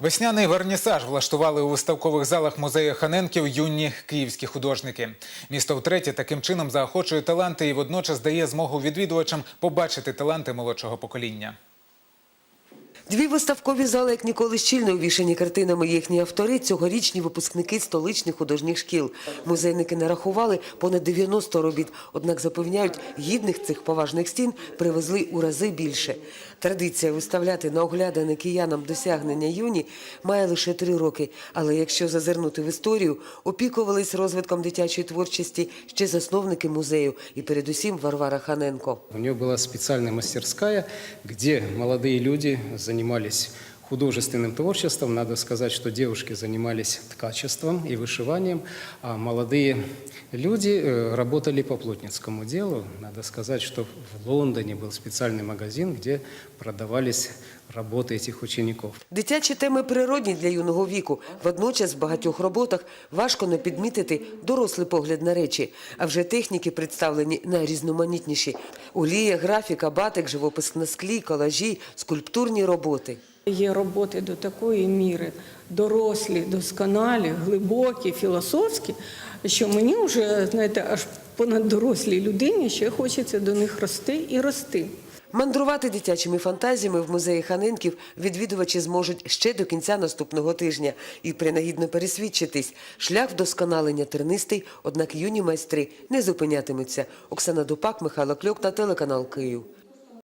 Весняний вернісаж влаштували у виставкових залах музею Ханенків юні київські художники. Місто втретє таким чином заохочує таланти і водночас дає змогу відвідувачам побачити таланти молодшого покоління. Дві виставкові зали, як ніколи щільно увішані картинами їхні автори, цьогорічні випускники столичних художніх шкіл. Музейники нарахували понад 90 робіт, однак запевняють, гідних цих поважних стін привезли у рази більше. Традиція виставляти на оглядане киянам досягнення юні має лише три роки. Але якщо зазирнути в історію, опікувались розвитком дитячої творчості ще засновники музею і передусім Варвара Ханенко. У нее была специальная мастерская, где молодые люди занимались художественным творчеством. Надо сказать, что девушки занимались ткачеством и вышиванием, а молодые люди э, работали по плотницкому делу. Надо сказать, что в Лондоне был специальный магазин, где продавались работы этих учеников. Дитячі теми природні для юного віку. Водночас в багатьох роботах важко не підмітити дорослий погляд на речі. А вже техніки представлені найрізноманітніші. Олія, графіка, батик, живопис на склі, колажі, скульптурні роботи. Є роботи до такої міри дорослі, досконалі, глибокі, філософські, що мені вже, знаєте, аж понад дорослій людині ще хочеться до них рости і рости. Мандрувати дитячими фантазіями в музеї Ханенків відвідувачі зможуть ще до кінця наступного тижня і принагідно пересвідчитись. Шлях вдосконалення тернистий, однак юні майстри не зупинятимуться. Оксана Дупак, Михайло Кльок та телеканал Київ.